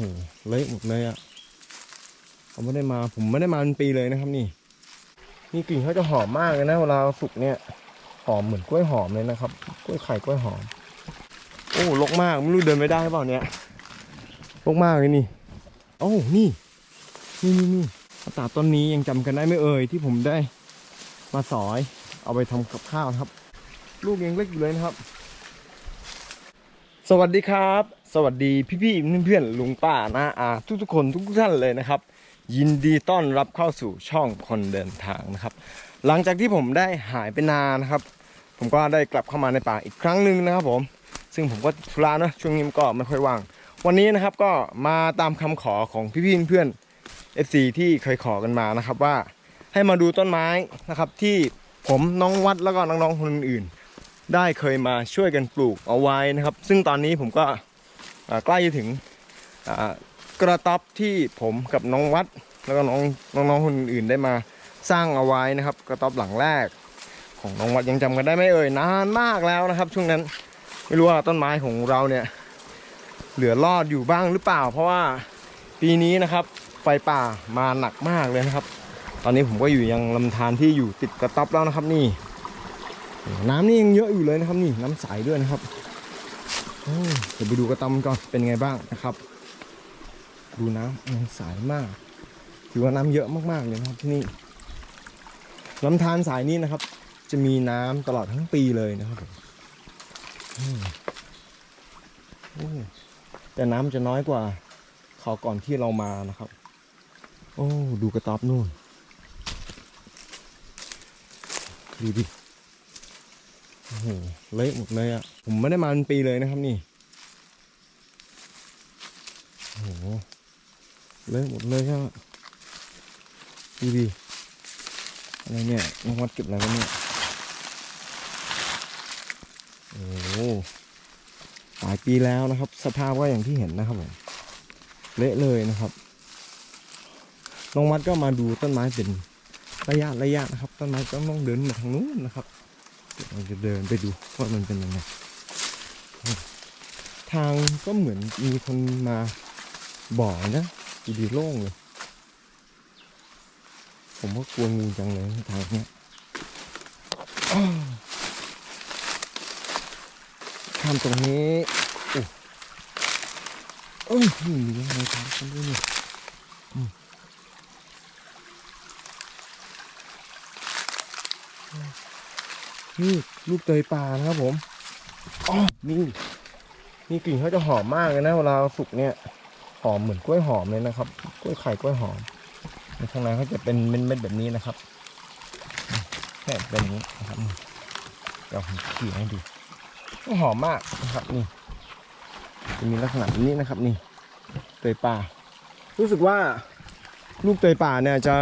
หเละหมดเลยอะ่ะเขาไม่ได้มาผมไม่ได้มาเป็นปีเลยนะครับนี่ นี่กลิ่นเขาจะหอมมากเลยนะเวลาสุกเนี่ย หอมเหมือนกล้วยหอมเลยนะครับกล้วยไข่กล้วยหอม โอ้ลกมากไม่รู้เดินไม่ได้เปล่าเนี่ยลกมากเลยนี่โอ้นี่ นี่นี่นี่ตาต้นนี้ยังจำกันได้ไหม่เอ่ยที่ผมได้ มาสอย เอาไปทำกับข้าวครับ ลูกยังเล็กอยู่เลยนะครับ สวัสดีครับ สวัสดีพี่ๆเพื่อนๆลุงป้าน้าอาทุกๆคนทุกๆท่านเลยนะครับ ยินดีต้อนรับเข้าสู่ช่องคนเดินทางนะครับ หลังจากที่ผมได้หายไปนานนะครับ ผมก็ได้กลับเข้ามาในป่าอีกครั้งหนึ่งนะครับผม ซึ่งผมก็ธุระเนะช่วงนี้ก็ไม่ค่อยว่าง วันนี้นะครับก็มาตามคำขอของพี่ๆเพื่อนๆ FC ที่เคยขอกันมานะครับว่าให้มาดูต้นไม้นะครับ ที่ผมน้องวัดแล้วก็น้องๆคนอื่นๆได้เคยมาช่วยกันปลูกเอาไว้นะครับ ซึ่งตอนนี้ผมก็ ใกล้จะถึงกระต๊อบที่ผมกับน้องวัด แล้วก็น้องน้องๆคนอื่นๆได้มาสร้างเอาไว้นะครับ กระต๊อบหลังแรก ของน้องวัดยังจำกันได้ไหมเอ่ยนานมากแล้วนะครับ ช่วงนั้นไม่รู้ว่าต้นไม้ของเราเนี่ยเหลือรอดอยู่บ้างหรือเปล่า เพราะว่าปีนี้นะครับไฟป่ามาหนักมากเลยนะครับ ตอนนี้ผมก็อยู่ยังลำธารที่อยู่ติดกระต๊อบแล้วนะครับนี่ น้ำนี่ยังเยอะอยู่เลยนะครับนี่น้ำใสด้วยนะครับ เดี๋ยวไปดูกระตอบก่อนเป็นไงบ้างนะครับ ดูน้ำยังใสมาก ถือว่าน้ำเยอะมากๆเลยนะครับที่นี่ลำธารสายนี้นะครับ จะมีน้ำตลอดทั้งปีเลยนะครับแต่น้ำจะน้อยกว่าเขาวก่อนที่เรามานะครับ โอ้ ดูกระต๊อบนู่น ดูดิ โอ้โหเละหมดเลยอะ่ะ ผมไม่ได้มาเป็นปีเลยนะครับนี่ โอ้โหเละหมดเลยครับดูดิอะไรเนี่ยน้องวัดเก็บอะไรวะเนี่ย โอ้โหหลายปีแล้วนะครับ สภาพก็อย่างที่เห็นนะครับผมเละเลยนะครับน้องวัดก็มาดูต้นไม้เป็นระยะระยะนะครับ ต้นไม้ต้องต้องเดินมาทางนู้นนะครับ เราจะเดินไปดูว่ามันเป็นยังไง ทางก็เหมือนมีคนมาบอกนะดูดีโล่งเลย ผมก็กลัวงูจังเลยทางเนี้ยอ้าวข้ามตรงนี้โอ้เอ้ยนี่มีอะไรทางกันด้วยนี่อืม นี่ลูกเตยป่านะครับผมอ๋อนี่นี่กลิ่นเขาจะหอมมากเลยนะเวลาสุกเนี่ยหอมเหมือนกล้วยหอมเลยนะครับ กล้วยไข่กล้วยหอมในข้างในเขาจะเป็นเม็ดๆแบบนี้นะครับแค่เป็นนี้นะครับเดี๋ยวผมขี่ให้ดูก็หอมมากนะครับนี่จะมีลักษณะแบบนี้นะครับ นี่เตยป่า รู้สึกว่าลูกเตยป่าเนี่ยจะ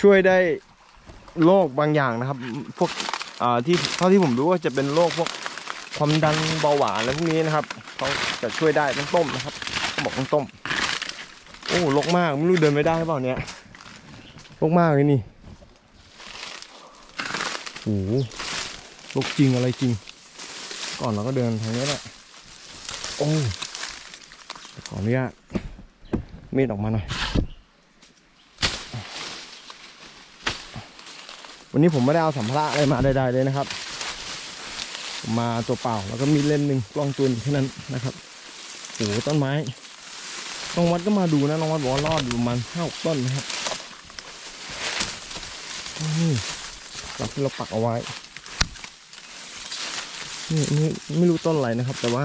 ช่วยได้โรคบางอย่างนะครับ พวก อ่าที่เท่าที่ผมรู้ว่าจะเป็นโรคพวกความดันเบาหวานอะไรพวกนี้นะครับเขาจะช่วยได้ต้องต้มนะครับบอกต้องต้ม โอ้ลกมากไม่รู้เดินไม่ได้หรือเปล่าเนี่ยลกมากเลยนี่โอ้ลกจริงอะไรจริง ก่อนเราก็เดินทางนี้แหละโอ้ขออนุญาตมีดออกมาหน่อย วันนี้ผมไม่ได้เอาสัมภาระอะไรมาใดๆเลยนะครับผมมาตัวเปล่าแล้วก็มีเล่มหนึ่งกล้องตัวนึงแค่นั้นนะครับโอ้ต้นไม้น้องวัดก็มาดูนะน้องวัดบอกว่ารอดอยู่ประมาณห้าหกต้นนะครับนี่หลักที่เราปักเอาไว้นี่นี่ไม่รู้ต้นอะไรนะครับ แต่ว่า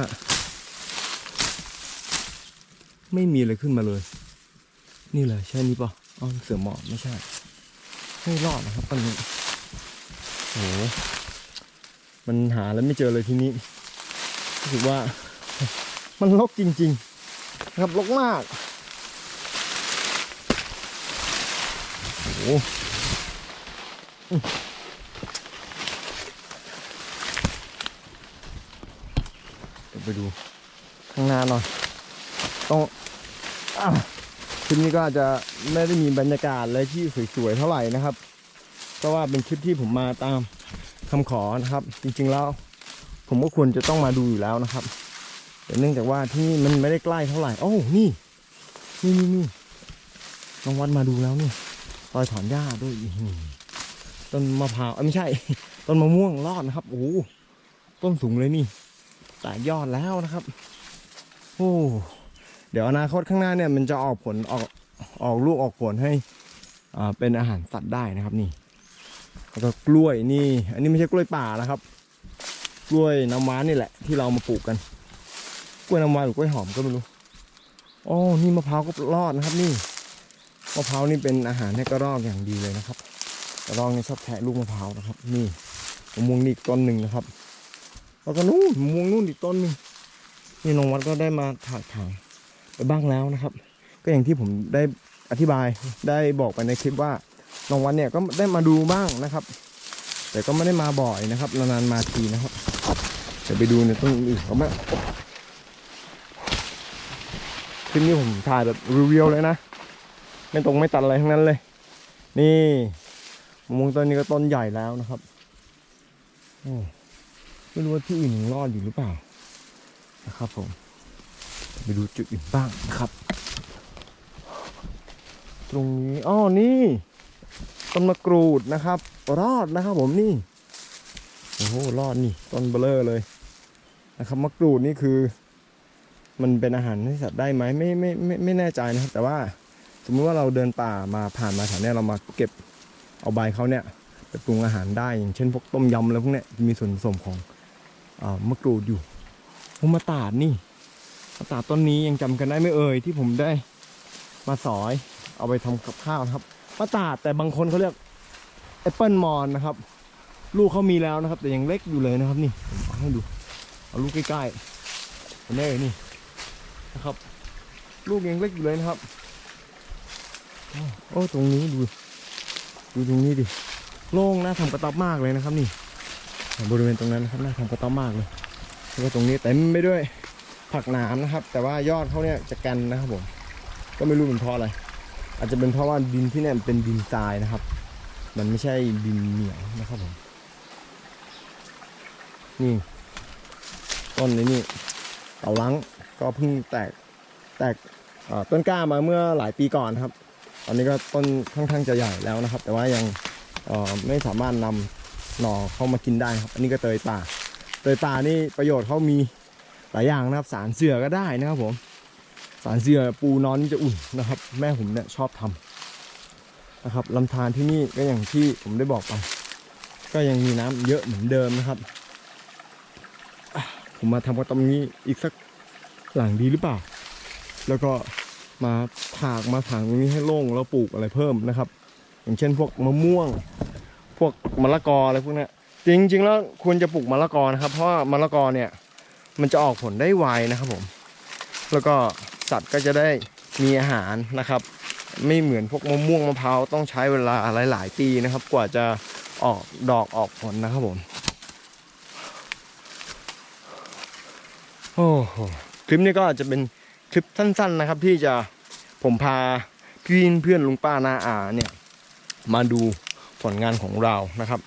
ไม่มีอะไรขึ้นมาเลย นี่เลยใช่นี่ปะอ๋อเสือหมอบไม่ใช่ ไม่รอดนะครับต้นนี้โอ้โหมันหาแล้วไม่เจอเลยทีนี้รู้สึกว่ามันลกจริงๆนะครับลกมากโอ้โหอืมเดี๋ยวไปดูข้างหน้าหน่อยต้องอะ คลิปนี้ก็อาจจะไม่ได้มีบรรยากาศอะไรที่สวยๆเท่าไหร่นะครับ เพราะว่าเป็นคลิปที่ผมมาตามคำขอนะครับ จริงๆแล้ว ผมก็ควรจะต้องมาดูอยู่แล้วนะครับ แต่เนื่องจากว่าที่นี่มันไม่ได้ใกล้เท่าไหร่โอ้นี่นี่นี่นี่น้องวัดมาดูแล้วนี่รอยถอนหญ้าด้วยต้นมะพร้าวไม่ใช่ ต้นมะม่วงรอดนะครับ โอ้ต้นสูงเลยนี่แตกยอดแล้วนะครับ โอ้ ดี๋ยวอนาคตข้างหน้าเนี่ยมันจะออกผลออกออกลูกออกผลให้อ่าเป็นอาหารสัตว์ได้นะครับนี่แล้วก็กล้วยนี่ อันนี้ไม่ใช่กล้วยป่านะครับ กล้วยน้ำว้านี่แหละ ที่เรามาปลูกกัน กล้วยน้ำว้าหรือกล้วยหอมก็ไม่รู้อ๋อนี่มะพร้าวก็รอดนะครับ นี่มะพร้าวนี่เป็นอาหารให้กระรอกอย่างดีเลยนะครับกระรอกนี่ชอบแทะลูกมะพร้าวนะครับ นี่มะม่วงนี่อีกต้นหนึ่งนะครับแล้วก็นู่นมะม่วงนู่นอีกต้นหนึ่งนี่น้องวัดก็ได้มาถ่ายถ่าย ไปบ้างแล้วนะครับ ก็อย่างที่ผมได้อธิบายได้บอกไปในคลิปว่าน้องวัดเนี่ยก็ได้มาดูบ้างนะครับ แต่ก็ไม่ได้มาบ่อยนะครับนานๆมาทีนะครับเดี๋ยวไปดูในต้นอื่นเขามาคลิปนี้ผมถ่ายแบบเรียวๆเลยนะ ไม่ตรงไม่ตัดอะไรทั้งนั้นเลย นี่มะม่วงต้นนี้ก็ต้นใหญ่แล้วนะครับไม่รู้ว่าที่อื่นรอดอยู่หรือเปล่านะครับผม ไปดูจุดอื่นบ้างนะครับ ตรงนี้อ้อนี่ต้นมะกรูดนะครับ รอดนะครับผมนี่โอ้โหรอดนี่ต้นเบลเลอร์เลยนะครับมะกรูดนี่คือ มันเป็นอาหารให้สัตว์ได้ไหมไม่ไม่ไม่ไม่แน่ใจนะครับ แต่ว่าสมมติว่าเราเดินป่ามาผ่านมาแถวเนี้ยเรามาเก็บเอาใบเขาเนี่ยไปปรุงอาหารได้อย่างเช่นพวกต้มยำอะไรพวกเนี้ยมีส่วนผสมของอมะกรูดอยู่มะตาดนี่ มะตาต้นนี้ยังจำกันได้ไม่เอ่ยที่ผมได้มาสอย เอาไปทำกับข้าวนะครับมะตาดแต่บางคนเขาเรียกแอปเปิลมอนนะครับ ลูกเขามีแล้วนะครับ แต่ยังเล็กอยู่เลยนะครับ นี่ผมาให้ดู เอาลูกใกล้ๆเห็นไหมเอ่ยนี่นะครับ ลูกยังเล็กอยู่เลยนะครับโอ้ตรงนี้ดูดูตรงนี้ดิโล่งน่าทำกระต๊อบมากเลยนะครับ นี่บริเวณตรงนั้นนะครับน่าทำกระต๊อบมากเลยแล้วก็ตรงนี้เต็มไปด้วย ผักหนามนะครับ แต่ว่ายอดเขาเนี่ยจะกันนะครับผมก็ไม่รู้เป็นเพราะอะไรอาจจะเป็นเพราะว่าดินที่เนี่ยมันเป็นดินทรายนะครับ มันไม่ใช่ดินเหนียวนะครับผมนี่ต้นนี้นี่เต่าลังก็เพิ่งแตกแตกต้นกล้ามาเมื่อหลายปีก่อนครับ ตอนนี้ก็ต้นค่อนข้างจะใหญ่แล้วนะครับ แต่ว่ายังไม่สามารถนำหน่อเข้ามากินได้ครับ อันนี้ก็เตยป่า เตยป่านี่ประโยชน์เขามี ลายอย่างนะครับสารเสือก็ได้นะครับผมสารเสือปูนอนจะอุ่นนะครับ แม่ผมเนี่ยชอบทำนะครับลำธารที่นี่ก็อย่างที่ผมได้บอกไป ก็ยังมีน้ำเยอะเหมือนเดิมนะครับ ผมมาทำกันตรงนี้อีกสักหลังดีหรือเปล่า แล้วก็มาถากมาถางตรงนี้ให้โล่งแล้วปลูกอะไรเพิ่มนะครับ อย่างเช่นพวกมะม่วง พวกมะละกออะไรพวกนี้จริงๆแล้วควรจะปลูกมะละกอนะครับ เพราะว่ามะละกอเนี่ย มันจะออกผลได้ไวนะครับผม แล้วก็สัตว์ก็จะได้มีอาหารนะครับ ไม่เหมือนพวกมะม่วงมะพร้าวต้องใช้เวลาหลาย ๆ ปีนะครับ กว่าจะออกดอกออกผลนะครับผม โอ้โหคลิปนี้ก็อาจจะเป็นคลิปสั้น ๆ นะครับ ที่จะผมพาพี่เพื่อนลุงป้านาอาเนี่ยมาดูผลงานของเรานะครับ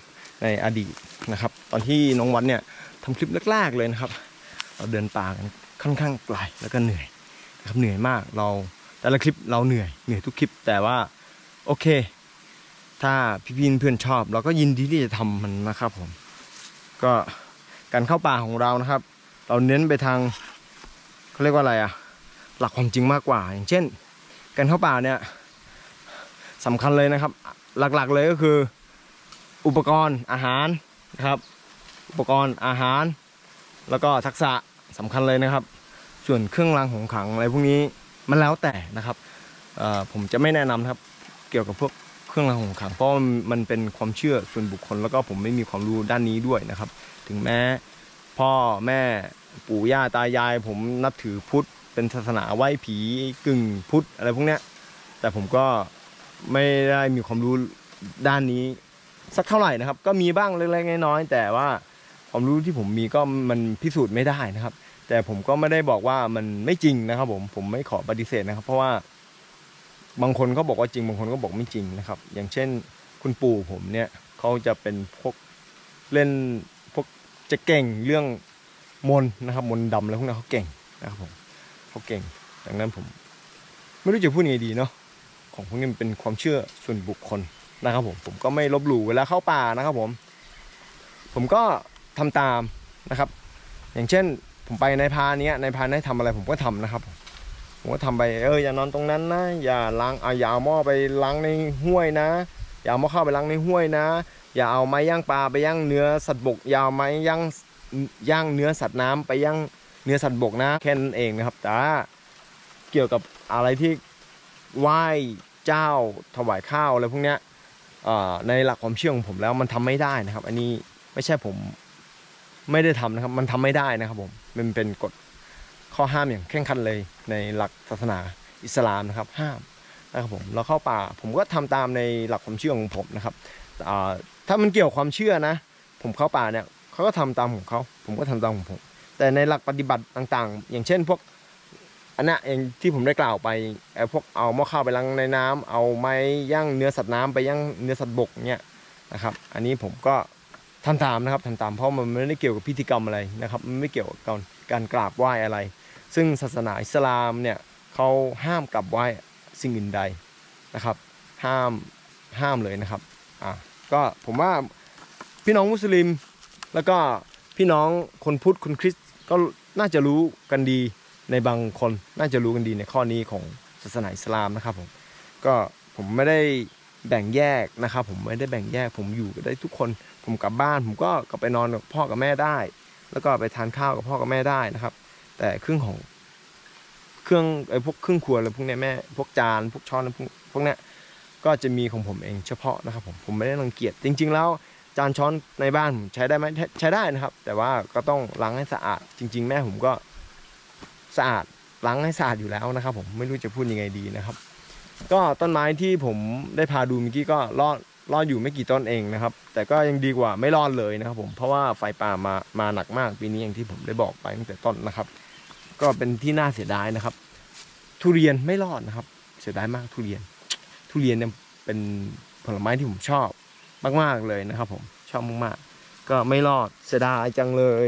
ในอดีตนะครับ ตอนที่น้องวัดเนี่ยทำคลิปแรกๆเลยนะครับ เราเดินป่ากันค่อนข้างไกลแล้วก็เหนื่อยนะครับเหนื่อยมากเราแต่ละคลิปเราเหนื่อยเหนื่อยทุกคลิป แต่ว่าโอเค ถ้าพี่ๆเพื่อนชอบ เราก็ยินดีที่จะทำมันนะครับผม ก็การเข้าป่าของเรานะครับ เราเน้นไปทางเขาเรียกว่าอะไรอะหลักความจริงมากกว่า อย่างเช่น การเข้าป่าเนี่ยสำคัญเลยนะครับ หลักๆเลยก็คือ อุปกรณ์อาหารนะครับ อุปกรณ์อาหาร แล้วก็ทักษะ สำคัญเลยนะครับ ส่วนเครื่องรางของขังอะไรพวกนี้มันแล้วแต่นะครับผมจะไม่แนะนำนะครับเกี่ยวกับพวกเครื่องรางของขังเพราะมันมันเป็นความเชื่อส่วนบุคคล แล้วก็ผมไม่มีความรู้ด้านนี้ด้วยนะครับ ถึงแม้พ่อแม่ปู่ย่าตายาย ผมนับถือพุทธเป็นศาสนาไหว้ผีกึ่งพุทธอะไรพวกเนี้ยแต่ผมก็ไม่ได้มีความรู้ด้านนี้สักเท่าไหร่นะครับ ก็มีบ้างเล็กๆน้อยๆแต่ว่า ความรู้ที่ผมมีก็มันพิสูจน์ไม่ได้นะครับ แต่ผมก็ไม่ได้บอกว่ามันไม่จริงนะครับ ผมผมไม่ขอปฏิเสธนะครับ เพราะว่าบางคนก็บอกว่าจริง บางคนก็บอกไม่จริงนะครับ อย่างเช่น คุณปู่ผมเนี่ยเขาจะเป็นพวกเล่นพวกจะเก่งเรื่องมนนะครับ มนดำอะไรพวกนั้นเขาเก่งนะครับผมเขาเก่งดังนั้นผมไม่รู้จะพูดยังไงดีเนาะของพวกนี้มันเป็นความเชื่อส่วนบุคคลนะครับผมผมก็ไม่ลบหลู่เวลาเข้าป่านะครับผม ผมก็ ทำตามนะครับ อย่างเช่นผมไปในพานเนี้ยในพานให้ทำอะไรผมก็ทำนะครับผมก็ทำไปเอออย่านอนตรงนั้นนะอย่าล้างเอาอย่าเอาหม้อไปล้างในห้วยนะ อย่าเอาหม้อข้าวไปล้างในห้วยนะ อย่าเอาไม้ย่างปลาไปย่างเนื้อสัตว์บกอย่าเอาไม้ย่างย่างเนื้อสัตว์น้ำไปย่างเนื้อสัตว์บกนะแค่นั้นเองนะครับแต่เกี่ยวกับอะไรที่ไหว้เจ้าถวายข้าวอะไรพวกเนี้ยในหลักความเชื่อของผมแล้วมันทำไม่ได้นะครับ อันนี้ไม่ใช่ผม ไม่ได้ทำนะครับ มันทำไม่ได้นะครับผมมันเป็นกฎข้อห้ามอย่างเคร่งครัดเลยในหลักศาสนาอิสลามนะครับ ห้ามนะครับผมเราเข้าป่าผมก็ทำตามในหลักความเชื่อของผมนะครับถ้ามันเกี่ยวกับความเชื่อนะ ผมเข้าป่าเนี่ยเขาก็ทำตามของเขาผมก็ทำตามของผม แต่ในหลักปฏิบัติต่างๆ อย่างเช่นพวกอันนี้ยอย่างที่ผมได้กล่าวไปไอ้พวกเอาหม้อข้าวไปล้างในน้ำเอาไม้ย่างเนื้อสัตว์น้ำไปย่างเนื้อสัตว์บกเนี่ยนะครับ อันนี้ผมก็ ทำตามนะครับทำตามเพราะมันไม่ได้เกี่ยวกับพิธีกรรมอะไรนะครับมันไม่เกี่ยวกับการกราบไหว้อะไร ซึ่งศาสนาอิสลามเนี่ยเขาห้ามกราบไหว้สิ่งอื่นใดนะครับ ห้ามห้ามเลยนะครับอะก็ผมว่าพี่น้องมุสลิม แล้วก็พี่น้องคนพุทธคนคริสต์ก็น่าจะรู้กันดีในบางคนน่าจะรู้กันดีในข้อนี้ของศาสนาอิสลามนะครับผมก็ผมไม่ได้แบ่งแยกนะครับ ผมไม่ได้แบ่งแยกผมอยู่กันได้ทุกคน ผมกลับบ้าน ผมก็กลับไปนอนกับพ่อกับแม่ได้ แล้วก็ไปทานข้าวกับพ่อกับแม่ได้นะครับ แต่เครื่องของเครื่องไอ้พวกเครื่องครัวอะไรพวกเนี้ยแม่พวกจานพวกช้อนพวกพวกเนี้ยก็จะมีของผมเองเฉพาะนะครับผมผมไม่ได้รังเกียจจริง ๆ แล้วจานช้อนในบ้านผมใช้ได้ไหมใช้ได้นะครับ แต่ว่าก็ต้องล้างให้สะอาด จริง ๆ แม่ผมก็สะอาดล้างให้สะอาดอยู่แล้วนะครับ ผมไม่รู้จะพูดยังไงดีนะครับ ก็ต้นไม้ที่ผมได้พาดูเมื่อกี้ก็รอด รอดอยู่ไม่กี่ต้นเองนะครับ แต่ก็ยังดีกว่าไม่รอดเลยนะครับ ผมเพราะว่าไฟป่ามามาหนักมากปีนี้อย่างที่ผมได้บอกไปตั้งแต่ต้นนะครับ ก็เป็นที่น่าเสียดายนะครับ ทุเรียนไม่รอดนะครับ เสียดายมากทุเรียน ทุเรียนเนี่ยเป็นผลไม้ที่ผมชอบมากๆเลยนะครับ ผมชอบมากๆก็ไม่รอดเสียดายจังเลย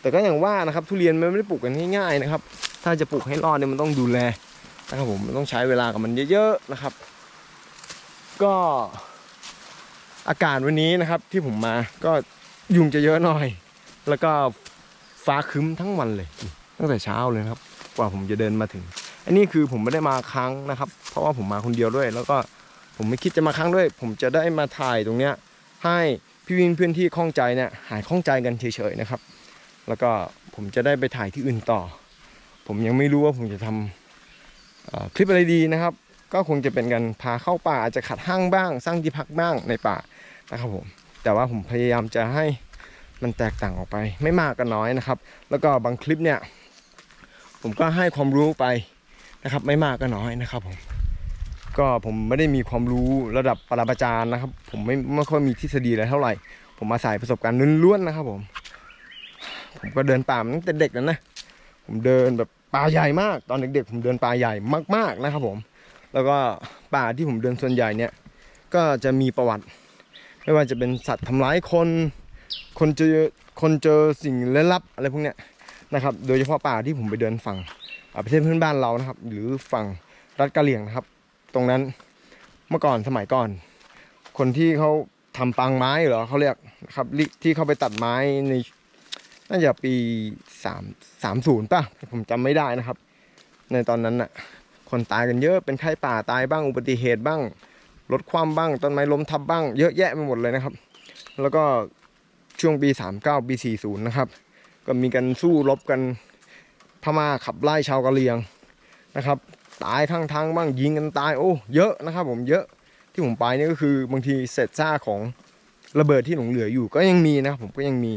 แต่ก็อย่างว่านะครับ ทุเรียนมันไม่ได้ปลูกกันง่ายๆนะครับ ถ้าจะปลูกให้รอดเนี่ยมันต้องดูแลนะครับผมมันต้องใช้เวลากับมันเยอะๆนะครับ ก็ อากาศวันนี้นะครับที่ผมมาก็ยุงจะเยอะหน่อย แล้วก็ฟ้าคึ้มทั้งวันเลย ตั้งแต่เช้าเลยครับ กว่าผมจะเดินมาถึง อันนี้คือผมไม่ได้มาครั้งนะครับ เพราะว่าผมมาคนเดียวด้วย แล้วก็ผมไม่คิดจะมาครั้งด้วย ผมจะได้มาถ่ายตรงเนี้ยให้พี่วินเพื่อนที่ข้องใจเนี่ยหายข้องใจกันเฉยๆนะครับ แล้วก็ผมจะได้ไปถ่ายที่อื่นต่อ ผมยังไม่รู้ว่าผมจะทำเอ่อคลิปอะไรดีนะครับ ก็คงจะเป็นการพาเข้าป่าอาจจะขัดห้างบ้าง สร้างที่พักบ้างในป่า นะครับผมแต่ว่าผมพยายามจะให้มันแตกต่างออกไป ไม่มากก็น้อยนะครับ แล้วก็บางคลิปเนี่ย ผมก็ให้ความรู้ไปนะครับ ไม่มากก็น้อยนะครับผมก็ผมไม่ได้มีความรู้ระดับปรมาจารย์นะครับ ผมไม่ไม่ค่อยมีทฤษฎีอะไรเท่าไหร่ ผมอาศัยประสบการณ์ล้วนๆนะครับ ผม ผมก็เดินป่ามาตั้งแต่เด็กแล้วนะผมเดินแบบป่าใหญ่มาก ตอนเด็กๆผมเดินป่าใหญ่มากๆนะครับ ผม แล้วก็ป่าที่ผมเดินส่วนใหญ่เนี่ย ก็จะมีประวัติ ไม่ว่าจะเป็นสัตว์ทำร้ายคน คนเจอคนเจอสิ่งลี้ลับอะไรพวกเนี้ยนะครับ โดยเฉพาะป่าที่ผมไปเดินฝั่งประเทศเพื่อนบ้านเรานะครับ หรือฝั่งรัฐกะเหรี่ยงนะครับ ตรงนั้นเมื่อก่อนสมัยก่อน คนที่เขาทำปางไม้เหรอเขาเรียกนะครับที่เขาไปตัดไม้ในน่าจะปีสามสามศูนย์ป่ะผมจำไม่ได้นะครับ ในตอนนั้นน่ะ คนตายกันเยอะเป็นไข้ป่าตายบ้างอุบัติเหตุบ้าง รถคว่ำบ้างต้นไม้ล้มทับบ้าง เยอะแยะไปหมดเลยนะครับ แล้วก็ช่วงปี 39ปี40 นะครับ ก็มีการสู้รบกันพม่าขับไล่ชาวกะเหรี่ยงนะครับ ตายข้างทางบ้างยิงกันตายโอ้เยอะนะครับ ผมเยอะที่ผมไปนี่ก็คือบางทีเศษซากของระเบิดที่หลงเหลืออยู่ก็ยังมีนะครับผมก็ยังมี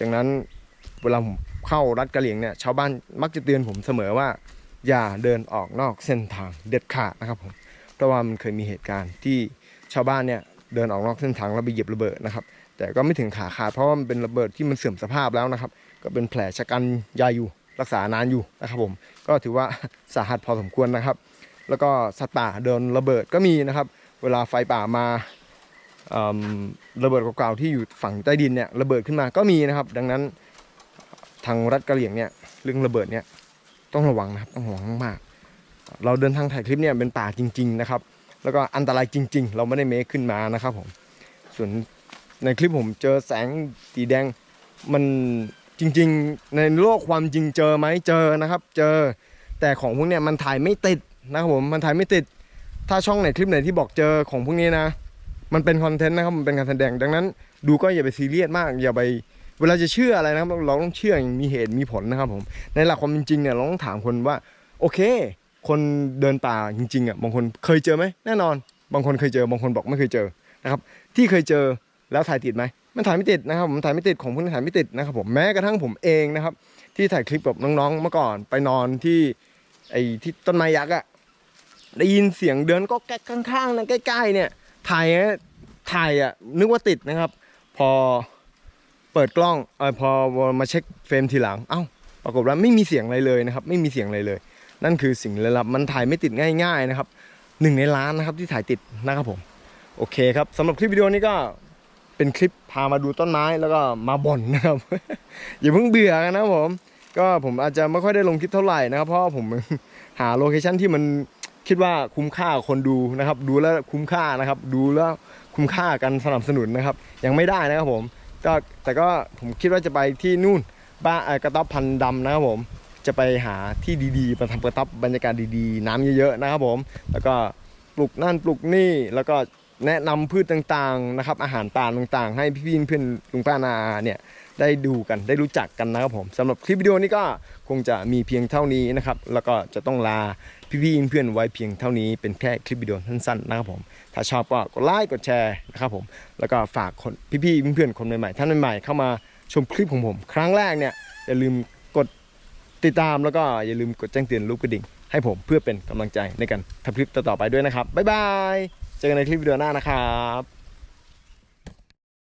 ดังนั้นเวลาผมเข้ารัฐกะเหรี่ยงเนี่ยชาวบ้านมักจะเตือนผมเสมอว่า อย่าเดินออกนอกเส้นทางเด็ดขาดนะครับผม เพราะว่ามันเคยมีเหตุการณ์ที่ชาวบ้านเนี่ยเดินออกนอกเส้นทางแล้วไปเหยียบระเบิดนะครับ แต่ก็ไม่ถึงขาขาดเพราะว่ามันเป็นระเบิดที่มันเสื่อมสภาพแล้วนะครับ ก็เป็นแผลชะกันยาอยู่รักษานานอยู่นะครับผมก็ถือว่าสาหัสพอสมควรนะครับ แล้วก็สัตว์ป่าโดนระเบิดก็มีนะครับ เวลาไฟป่ามาระเบิดเก่าๆที่อยู่ฝั่งใต้ดินเนี่ยระเบิดขึ้นมาก็มีนะครับ ดังนั้นทางรัฐกะเหรี่ยงเนี่ยเรื่องระเบิดเนี่ยต้องระวังนะครับต้องระวังมากๆ เราเดินทางถ่ายคลิปเนี่ยเป็นป่าจริง ๆ นะครับ แล้วก็อันตรายจริง ๆ เราไม่ได้เมคขึ้นมานะครับผมส่วนในคลิปผมเจอแสงสีแดงมันจริง ๆ ในโลกความจริงเจอไหมเจอนะครับ เจอแต่ของพวกเนี้ยมันถ่ายไม่ติดนะครับผมมันถ่ายไม่ติด ถ้าช่องไหนคลิปไหนที่บอกเจอของพวกนี้นะ มันเป็นคอนเทนต์นะครับมันเป็นการแสดงดังนั้น ดูก็อย่าไปซีเรียสมากอย่าไปเวลาจะเชื่ออะไรนะครับเราต้องเชื่ออย่างมีเหตุมีผลนะครับผมในหลักความเป็นจริงเนี่ยเราต้องถามคนว่าโอเค คนเดินป่าจริงๆอะบางคนเคยเจอไหมแน่นอน บางคนเคยเจอบางคนบอกไม่เคยเจอนะครับที่เคยเจอแล้วถ่ายติดไหมมันถ่ายไม่ติดนะครับผมถ่ายไม่ติดของพวกนี้ถ่ายไม่ติดนะครับผมแม้กระทั่งผมเองนะครับ ที่ถ่ายคลิปกับน้องๆเมื่อก่อนไปนอนที่ไอ้ที่ต้นไม้ยักษ์อะได้ยินเสียงเดินก็แก๊กข้างๆนะใกล้ ๆ เนี่ยถ่ายอะถ่ายอะนึกว่าติดนะครับ พอเปิดกล้องเออพอมาเช็คเฟรมทีหลังเอ้าปรากฏว่าไม่มีเสียงอะไรเลยนะครับ ไม่มีเสียงอะไรเลย นั่นคือสิ่งลี้ลับมันถ่ายไม่ติดง่ายๆนะครับหนึ่งในล้านนะครับที่ถ่ายติดนะครับผม โอเคครับสำหรับคลิปวิดีโอนี้ก็เป็นคลิปพามาดูต้นไม้แล้วก็มาบ่นนะครับ อย่าเพิ่งเบื่อกันนะผม ก็ผมอาจจะไม่ค่อยได้ลงคลิปเท่าไหร่นะครับ เพราะผมหาโลเคชั่นที่มันคิดว่าคุ้มค่าคนดูนะครับ ดูแล้วคุ้มค่านะครับ ดูแล้วคุ้มค่ากันสนับสนุนนะครับ ยังไม่ได้นะครับผมก็แต่ก็ผมคิดว่าจะไปที่นู่นบ้านเอ่อกระต๊อบพันดำนะครับผม จะไปหาที่ดีๆมาทำกระต๊อบบรรยากาศดีๆ น้ำเยอะๆนะครับผม แล้วก็ปลูกนั่นปลูกนี่แล้วก็แนะนำพืชต่างๆนะครับ อาหารป่าต่างๆ ให้พี่ๆเพื่อนลุงป้านาเนี่ยได้ดูกันได้รู้จักกันนะครับผมสำหรับคลิปวิดีโอนี้ก็คงจะมีเพียงเท่านี้นะครับ แล้วก็จะต้องลาพี่ๆเพื่อนไว้เพียงเท่านี้เป็นแค่คลิปวิดีโอสั้นๆนะครับผมถ้าชอบก็กดไลค์กดแชร์นะครับผมแล้วก็ฝากคนพี่ๆเพื่อนๆคนใหม่ๆท่านใหม่ๆเข้ามาชมคลิปของผม ครั้งแรกเนี่ยอย่าลืม ติดตามแล้วก็อย่าลืมกดแจ้งเตือนรูปกระดิ่งให้ผมเพื่อเป็นกำลังใจในการทำคลิปต่อๆไปด้วยนะครับ บ๊ายบาย เจอกันในคลิปวิดีโอหน้านะครับ